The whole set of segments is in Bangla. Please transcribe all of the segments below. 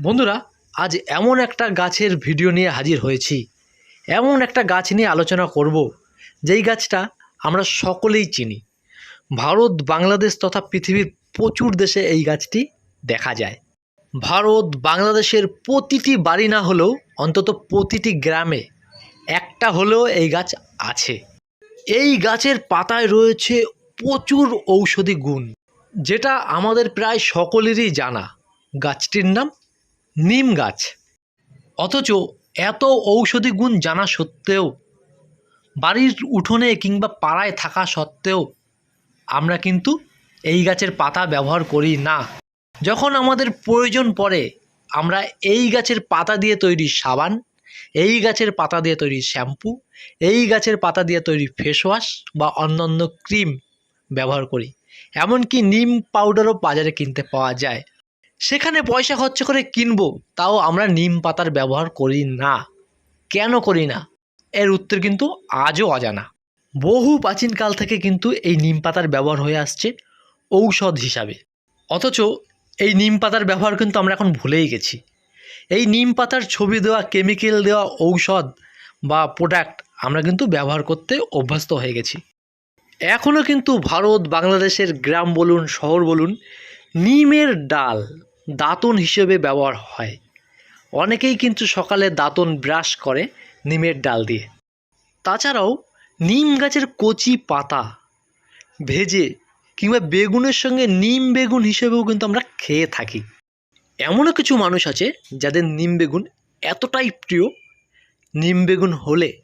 বন্ধুরা, আজ এমন একটা গাছের ভিডিও নিয়ে হাজির হয়েছি। এমন একটা গাছ নিয়ে আলোচনা করব, যেই গাছটা আমরা সকলেই চিনি। ভারত, বাংলাদেশ তথা পৃথিবীর প্রচুর দেশে এই গাছটি দেখা যায়। ভারত, বাংলাদেশের প্রতিটি বাড়ি না হলেও অন্তত প্রতিটি গ্রামে একটা হলেও এই গাছ আছে। এই গাছের পাতায় রয়েছে প্রচুর ঔষধি গুণ, যেটা আমাদের প্রায় সকলেরই জানা। গাছটির নাম নিম গাছ। অথচ এত ঔষধি গুণ জানা সত্ত্বেও, বাড়ির উঠোনে কিংবা পাড়ায় থাকা সত্ত্বেও আমরা কিন্তু এই গাছের পাতা ব্যবহার করি না। যখন আমাদের প্রয়োজন পড়ে, আমরা এই গাছের পাতা দিয়ে তৈরি সাবান, এই গাছের পাতা দিয়ে তৈরি শ্যাম্পু, এই গাছের পাতা দিয়ে তৈরি ফেসওয়াশ বা অন্যান্য ক্রিম ব্যবহার করি। এমনকি নিম পাউডারও বাজারে কিনতে পাওয়া যায়। সেখানে পয়সা খরচ করে কিনবো, তাও আমরা নিম পাতার ব্যবহার করি না। কেন করি না? এর উত্তর কিন্তু আজও অজানা। বহু প্রাচীনকাল থেকে কিন্তু এই নিম পাতার ব্যবহার হয়ে আসছে ঔষধ হিসাবে। অথচ এই নিম পাতার ব্যবহার কিন্তু আমরা এখন ভুলেই গেছি। এই নিম পাতার ছবি দেওয়া, কেমিক্যাল দেওয়া ঔষধ বা প্রোডাক্ট আমরা কিন্তু ব্যবহার করতে অভ্যস্ত হয়ে গেছি। এখনও কিন্তু ভারত, বাংলাদেশের গ্রাম বলুন, শহর বলুন, নিমের ডাল দাঁতন হিসেবে ব্যবহার হয়। অনেকেই কিন্তু সকালে দাঁতন ব্রাশ করে নিমের ডাল দিয়ে। তাছাড়াও নিম গাছের কচি পাতা ভেজে কিংবা বেগুনের সঙ্গে নিম বেগুন হিসেবেও কিন্তু আমরা খেয়ে থাকি। এমনও কিছু মানুষ আছে যাদের নিম বেগুন এতটাই প্রিয়, নিম বেগুন হলে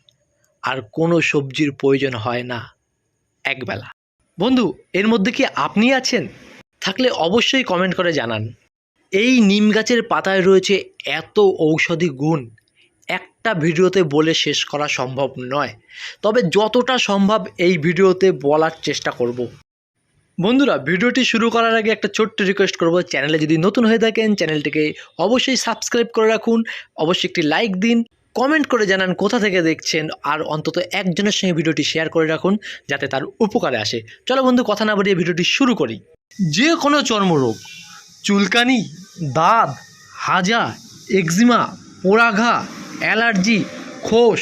আর কোনো সবজির প্রয়োজন হয় না একবেলা। বন্ধু, এর মধ্যে কি আপনি আছেন? থাকলে অবশ্যই কমেন্ট করে জানান। এই নিম গাছের পাতায় রয়েছে এত ঔষধি গুণ। একটা ভিডিওতে বলে শেষ করা সম্ভব নয়। তবে যতটা সম্ভব এই ভিডিওতে বলার চেষ্টা করব। বন্ধুরা, ভিডিওটি শুরু করার আগে একটা ছোট্ট রিকোয়েস্ট করব। চ্যানেলে যদি নতুন হয়ে থাকেন, চ্যানেলটিকে অবশ্যই সাবস্ক্রাইব করে রাখুন। অবশ্যই একটি লাইক দিন কমেন্ট করে জানান কোথা থেকে দেখছেন, আর অন্তত একজনের সঙ্গে ভিডিওটি শেয়ার করে রাখুন, যাতে তার উপকারে আসে। চলো বন্ধু, কথা না বাড়িয়ে ভিডিওটি শুরু করি। যে কোনো চর্মরোগ, চুলকানি দাঁত হাজা এক্সিমা, পোড়াঘা, অ্যালার্জি, খোস,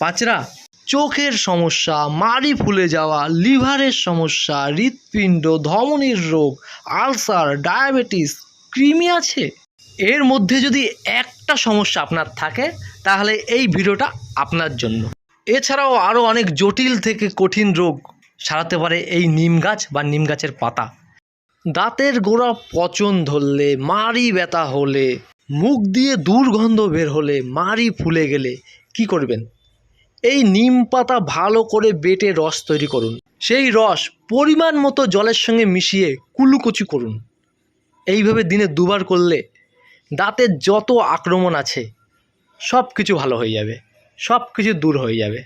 পাচরা। চোখের সমস্যা, মাড়ি ফুলে যাওয়া, লিভারের সমস্যা, হৃৎপিণ্ড, ধমনির রোগ, আলসার, ডায়াবেটিস, কৃমি আছে? এর মধ্যে যদি একটা সমস্যা আপনার থাকে, তাহলে এই ভিডিওটা আপনার জন্য। এছাড়াও আরও অনেক জটিল থেকে কঠিন রোগ সারাতে পারে এই নিম গাছ বা নিম গাছের পাতা। দাঁতের গোড়া পচন ধরলে মারি ব্যথা হলে, মুখ দিয়ে দুর্গন্ধ বের হলে মারি ফুলে গেলে কি করবেন? এই নিম পাতা ভালো করে বেটে রস তৈরি করুন। সেই রস পরিমাণ মতো জলের সঙ্গে মিশিয়ে কুলুকুচি করুন। এইভাবে দিনে দুবার করলে দাঁতের যত আক্রমণ আছে সব কিছু ভালো হয়ে যাবে সব কিছু দূর হয়ে যাবে।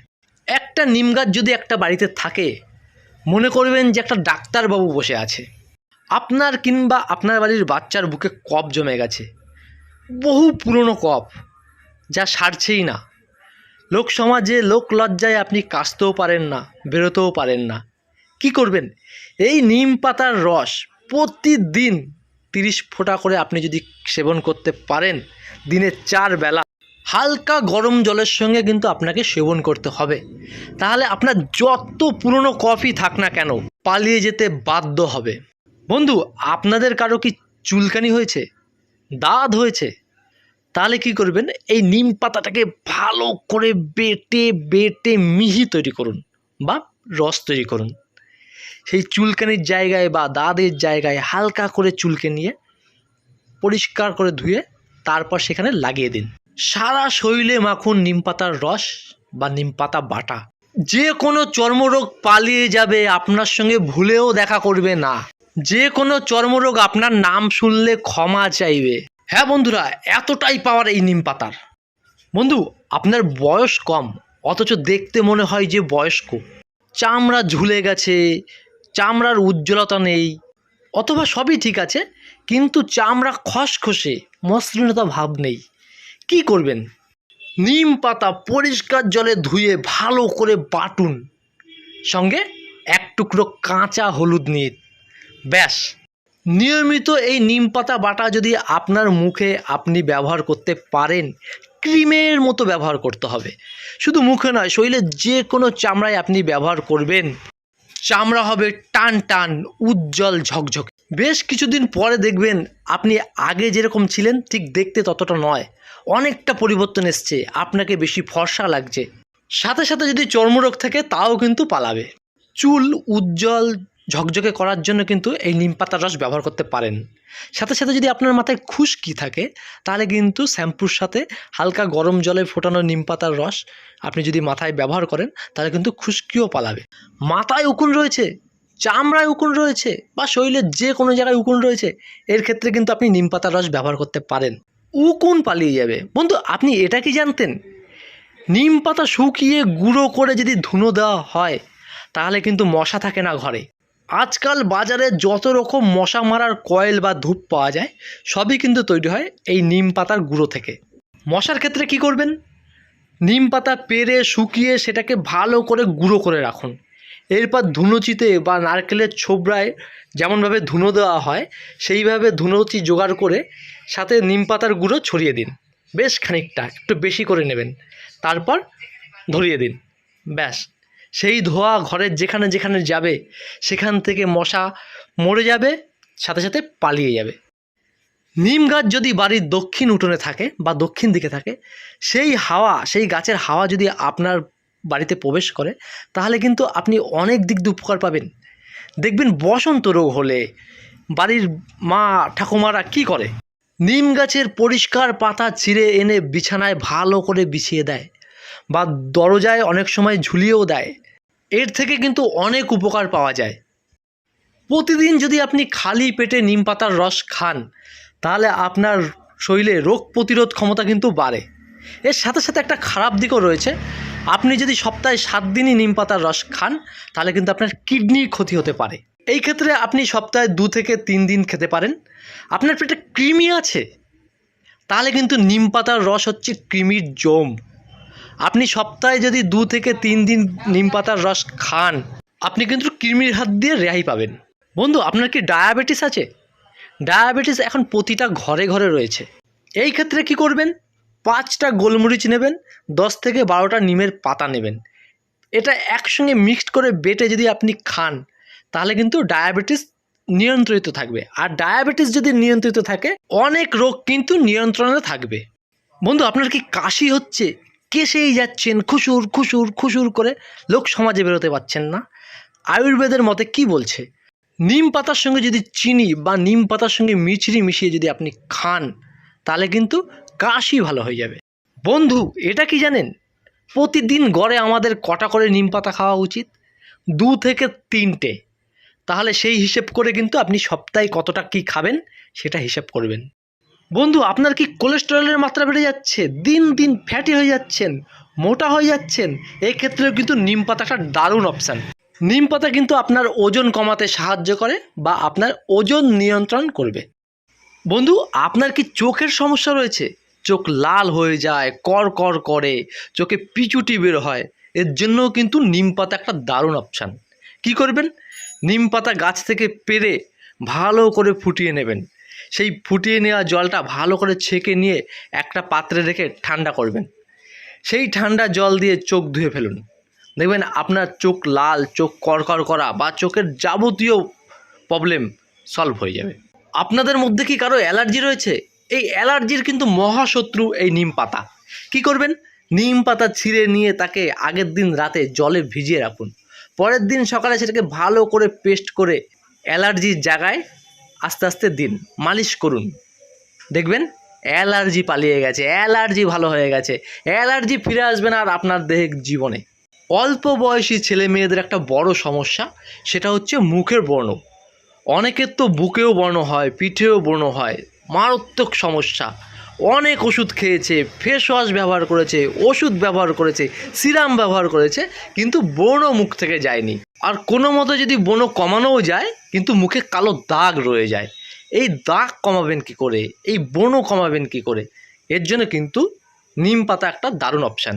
একটা নিম গাছ যদি একটা বাড়িতে থাকে, মনে করবেন যে একটা ডাক্তারবাবু বসে আছে। আপনার কিংবা আপনার বাড়ির বাচ্চার বুকে কফ জমে গেছে। বহু পুরনো কফ যা সারছেই না। লোক সমাজে, লোক লজ্জায় আপনি কাশতেও পারেন না, বেরোতেও পারেন না। কি করবেন? এই নিম পাতার রস প্রতিদিন তিরিশ ফোঁটা করে আপনি যদি সেবন করতে পারেন, দিনে চার বেলা। হালকা গরম জলের সঙ্গে কিন্তু আপনাকে সেবন করতে হবে। তাহলে আপনার যত পুরনো কফি থাক না কেন, পালিয়ে যেতে বাধ্য হবে। বন্ধু, আপনাদের কারও কি চুলকানি হয়েছে? দাঁত হয়েছে? তাহলে কি করবেন? এই নিম পাতাটাকে ভালো করে বেটে বেটে মিহি তৈরি করুন বা রস তৈরি করুন। সেই চুলকানির জায়গায় বা দাঁতের জায়গায় হালকা করে চুলকে নিয়ে পরিষ্কার করে ধুয়ে তারপর সেখানে লাগিয়ে দিন। সারা শরীরে মাখুন নিম পাতার রস বা নিম পাতা বাটা। যে কোনো চর্মরোগ পালিয়ে যাবে, আপনার সঙ্গে ভুলেও দেখা করবে না। যে কোনো চর্মরোগ আপনার নাম শুনলে ক্ষমা চাইবে। হ্যাঁ বন্ধুরা, এতটাই পাওয়ার এই নিম পাতার। বন্ধু, আপনার বয়স কম, অথচ দেখতে মনে হয় যে বয়স্ক। চামড়া ঝুলে গেছে, চামড়ার উজ্জ্বলতা নেই, অথবা সবই ঠিক আছে, কিন্তু চামড়া খসখসে, মসৃণতা ভাব নেই। কি করবেন? নিম পাতা পরিষ্কার জলে ধুয়ে ভালো করে বাটুন। সঙ্গে এক টুকরো কাঁচা হলুদ নিয়ে ব্যাস। নিয়মিত এই নিম পাতা বাটা যদি আপনার মুখে আপনি ব্যবহার করতে পারেন, ক্রিমের মতো ব্যবহার করতে হবে। শুধু মুখে নয় শরীরের যে কোনো চামড়ায় আপনি ব্যবহার করবেন। চামড়া হবে টান টান, উজ্জ্বল ঝকঝক। বেশ কিছুদিন পরে দেখবেন আপনি আগে যেরকম ছিলেন, ঠিক দেখতে ততটা নয়। অনেকটা পরিবর্তন এসছে, আপনাকে বেশি ফর্সা লাগছে। সাথে সাথে যদি চর্মরোগ থাকে, তাও কিন্তু পালাবে। চুল উজ্জ্বল ঝকঝকে করার জন্য কিন্তু এই নিম পাতার রস ব্যবহার করতে পারেন। সাথে সাথে যদি আপনার মাথায় খুশকি থাকে, তাহলে কিন্তু শ্যাম্পুর সাথে হালকা গরম জলে ফোটানো নিম পাতার রস আপনি যদি মাথায় ব্যবহার করেন, তাহলে কিন্তু খুশকিও পালাবে। মাথায় উকুন রয়েছে, চামড়ায় উকুন রয়েছে বা শরীরের যে কোনো জায়গায় উকুন রয়েছে, এর ক্ষেত্রে কিন্তু আপনি নিম পাতার রস ব্যবহার করতে পারেন। উকুন পালিয়ে যাবে। বন্ধু, আপনি এটা কি জানতেন? নিম পাতা শুকিয়ে গুঁড়ো করে যদি ধুনো দেওয়া হয়, তাহলে কিন্তু মশা থাকে না ঘরে। আজকাল বাজারে যত রকম মশা মারার কয়েল বা ধূপ পাওয়া যায়, সবই কিন্তু তৈরি হয় এই নিম পাতার গুঁড়ো থেকে। মশার ক্ষেত্রে কি করবেন? নিম পাতা পেরে শুকিয়ে সেটাকে ভালো করে গুঁড়ো করে রাখুন। এরপর ধুনোচিতে বা নারকেলের ছোবড়ায় যেমনভাবে ধুনো দেওয়া হয়, সেইভাবে ধুনোচি জোগাড় করে সাথে নিম পাতার গুঁড়ো ছড়িয়ে দিন। বেশ খানিকটা, একটু বেশি করে নেবেন। তারপর ধরিয়ে দিন। ব্যাস। সেই ধোয়া ঘরের যেখানে যেখানে যাবে, সেখান থেকে মশা মরে যাবে, সাথে সাথে পালিয়ে যাবে। নিম গাছ যদি বাড়ির দক্ষিণ উঠোনে থাকে বা দক্ষিণ দিকে থাকে, সেই হাওয়া, সেই গাছের হাওয়া যদি আপনার বাড়িতে প্রবেশ করে, তাহলে কিন্তু আপনি অনেক দিক দিয়ে উপকার পাবেন। দেখবেন বসন্ত রোগ হলে বাড়ির মা ঠাকুমারা কি করে? নিম গাছের পরিষ্কার পাতা ছিঁড়ে এনে বিছানায় ভালো করে বিছিয়ে দেয় বা দরজায় অনেক সময় ঝুলিয়েও দেয়। এর থেকে কিন্তু অনেক উপকার পাওয়া যায়। প্রতিদিন যদি আপনি খালি পেটে নিম পাতার রস খান, তাহলে আপনার শরীরে রোগ প্রতিরোধ ক্ষমতা কিন্তু বাড়ে। এর সাথে সাথে একটা খারাপ দিকও রয়েছে, আপনি যদি সপ্তাহে সাত দিনই নিম পাতার রস খান, তাহলে কিন্তু আপনার কিডনির ক্ষতি হতে পারে। এই ক্ষেত্রে আপনি সপ্তাহে দু থেকে তিন দিন খেতে পারেন। আপনার পেটে কৃমি আছে, তাহলে কিন্তু নিম পাতার রস হচ্ছে কৃমির জম আপনি সপ্তাহে যদি দু থেকে তিন দিন নিম পাতার রস খান, আপনি কিন্তু কৃমির হাত দিয়ে রেহাই পাবেন। বন্ধু, আপনার কি ডায়াবেটিস আছে? ডায়াবেটিস এখন প্রতিটা ঘরে ঘরে রয়েছে। এই ক্ষেত্রে কি করবেন? পাঁচটা গোলমরিচ নেবেন, দশ থেকে বারোটা নিমের পাতা নেবেন। এটা একসঙ্গে মিক্সড করে বেটে যদি আপনি খান, তাহলে কিন্তু ডায়াবেটিস নিয়ন্ত্রিত থাকবে। আর ডায়াবেটিস যদি নিয়ন্ত্রিত থাকে, অনেক রোগ কিন্তু নিয়ন্ত্রণে থাকবে। বন্ধু, আপনার কি কাশি হচ্ছে? কেসেই যাচ্ছেন খুশুর খুশুর খুশুর করে লোক সমাজে বেরোতে পারছেন না। আয়ুর্বেদের মতে কি বলছে? নিম পাতার সঙ্গে যদি চিনি বা নিম পাতার সঙ্গে মিছরি মিশিয়ে যদি আপনি খান, তাহলে কিন্তু কাশি ভালো হয়ে যাবে। বন্ধু, এটা কি জানেন? প্রতিদিন গড়ে আমাদের কটা করে নিম পাতা খাওয়া উচিত? দু থেকে তিনটে। তাহলে সেই হিসেব করে কিন্তু আপনি সপ্তাহে কতটা কি খাবেন, সেটা হিসেব করবেন। বন্ধু, আপনার কি কোলেস্টেরলের মাত্রা বেড়ে যাচ্ছে? দিন দিন ফ্যাটি হয়ে যাচ্ছেন, মোটা হয়ে যাচ্ছেন। এই ক্ষেত্রেও কিন্তু নিম পাতাটা দারুণ অপশান নিম পাতা কিন্তু আপনার ওজন কমাতে সাহায্য করে বা আপনার ওজন নিয়ন্ত্রণ করবে। বন্ধু, আপনার কি চোখের সমস্যা রয়েছে? চোখ লাল হয়ে যায়, কর কর করে, চোখে পিচুটি বের হয়। এর জন্যও কিন্তু নিম পাতা একটা দারুণ অপশান কি করবেন? নিম পাতা গাছ থেকে পেরে ভালো করে ফুটিয়ে নেবেন। সেই ফুটিয়ে নেওয়া জলটা ভালো করে ছেঁকে নিয়ে একটা পাত্রে রেখে ঠান্ডা করবেন। সেই ঠান্ডা জল দিয়ে চোখ ধুয়ে ফেলুন। দেখবেন আপনার চোখ লাল, চোখ করকর করা বা চোখের যাবতীয় প্রবলেম সলভ হয়ে যাবে। আপনাদের মধ্যে কি কারও অ্যালার্জি রয়েছে? এই অ্যালার্জির কিন্তু মহাশত্রু এই নিম পাতা। কি করবেন? নিম পাতা ছিঁড়ে নিয়ে তাকে আগের দিন রাতে জলে ভিজিয়ে রাখুন। পরের দিন সকালে সেটাকে ভালো করে পেস্ট করে অ্যালার্জির জায়গায় আস্তে আস্তে দিন, মালিশ করুন। দেখবেন, অ্যালার্জি পালিয়ে গেছে, অ্যালার্জি ভালো হয়ে গেছে। অ্যালার্জি ফিরে আসবে না আর আপনার দেহে জীবনে। অল্প বয়সী ছেলে মেয়েদের একটা বড় সমস্যা, সেটা হচ্ছে মুখের বর্ণ। অনেকের তো বুকেও বর্ণ হয়, পিঠেও বর্ণ হয়, মারাত্মক সমস্যা। অনেক ওষুধ খেয়েছে ফেস ওয়াশ ব্যবহার করেছে, ওষুধ ব্যবহার করেছে সিরাম ব্যবহার করেছে, কিন্তু বর্ণ মুখ থেকে যায়নি। আর কোনো মতো যদি বনো কমানোও যায়, কিন্তু মুখে কালো দাগ রয়ে যায়। এই দাগ কমাবেন কি করে? এই বনো কমাবেন কি করে? এর জন্য কিন্তু নিম পাতা একটা দারুণ অপশান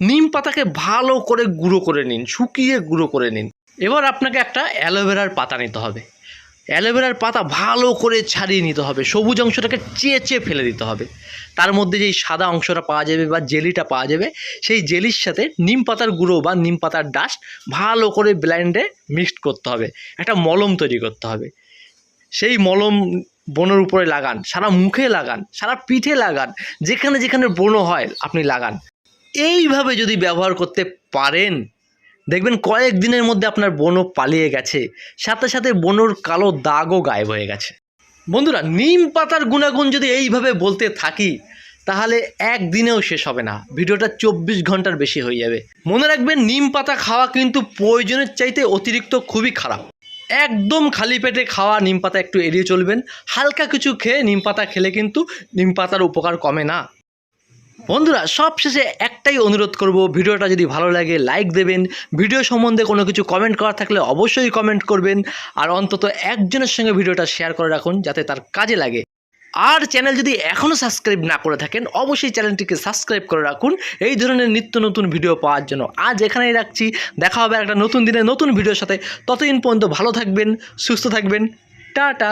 নিম পাতাকে ভালো করে গুঁড়ো করে নিন, শুকিয়ে গুঁড়ো করে নিন। এবার আপনাকে একটা অ্যালোভেরার পাতা নিতে হবে। অ্যালোভেরার পাতা ভালো করে ছাড়িয়ে নিতে হবে। সবুজ অংশটাকে চেঁচে ফেলে দিতে হবে। তার মধ্যে যেই সাদা অংশটা পাওয়া যাবে বা জেলিটা পাওয়া যাবে, সেই জেলির সাথে নিম পাতার গুঁড়ো বা নিম পাতার ডাস্ট ভালো করে ব্ল্যান্ডে মিক্সড করতে হবে। একটা মলম তৈরি করতে হবে। সেই মলম বনের উপরে লাগান, সারা মুখে লাগান, সারা পিঠে লাগান, যেখানে যেখানে ব্রণ হয় আপনি লাগান। এইভাবে যদি ব্যবহার করতে পারেন দেখবেন কয়েক দিনের মধ্যে আপনার বনও পালিয়ে গেছে, সাথে সাথে বনর কালো দাগও গায়েব হয়ে গেছে। বন্ধুরা, নিম পাতার গুণাগুণ যদি এইভাবে বলতে থাকি, তাহলে একদিনেও শেষ হবে না। ভিডিওটা চব্বিশ ঘণ্টার বেশি হয়ে যাবে। মনে রাখবেন, নিম পাতা খাওয়া কিন্তু প্রয়োজনের চাইতে অতিরিক্ত খুবই খারাপ। একদম খালি পেটে খাওয়া নিম পাতা একটু এড়িয়ে চলবেন। হালকা কিছু খেয়ে নিম পাতা খেলে কিন্তু নিম পাতার উপকার কমে না। বন্ধুরা সব শেষে একটাই অনুরোধ করব, ভিডিওটা যদি ভালো লাগে লাইক দেবেন। ভিডিও সম্বন্ধে কোনো কিছু কমেন্ট করা থাকলে অবশ্যই কমেন্ট করবেন। আর অন্তত একজনের সঙ্গে ভিডিওটা শেয়ার করে রাখুন, যাতে তার কাজে লাগে। আর চ্যানেল যদি এখনও সাবস্ক্রাইব না করে থাকেন, অবশ্যই চ্যানেলটিকে সাবস্ক্রাইব করে রাখুন। এই ধরনের নিত্য নতুন ভিডিও পাওয়ার জন্য। আজ এখানেই রাখছি। দেখা হবে একটা নতুন দিনে নতুন ভিডিওর সাথে। ততদিন পর্যন্ত ভালো থাকবেন, সুস্থ থাকবেন। টাটা!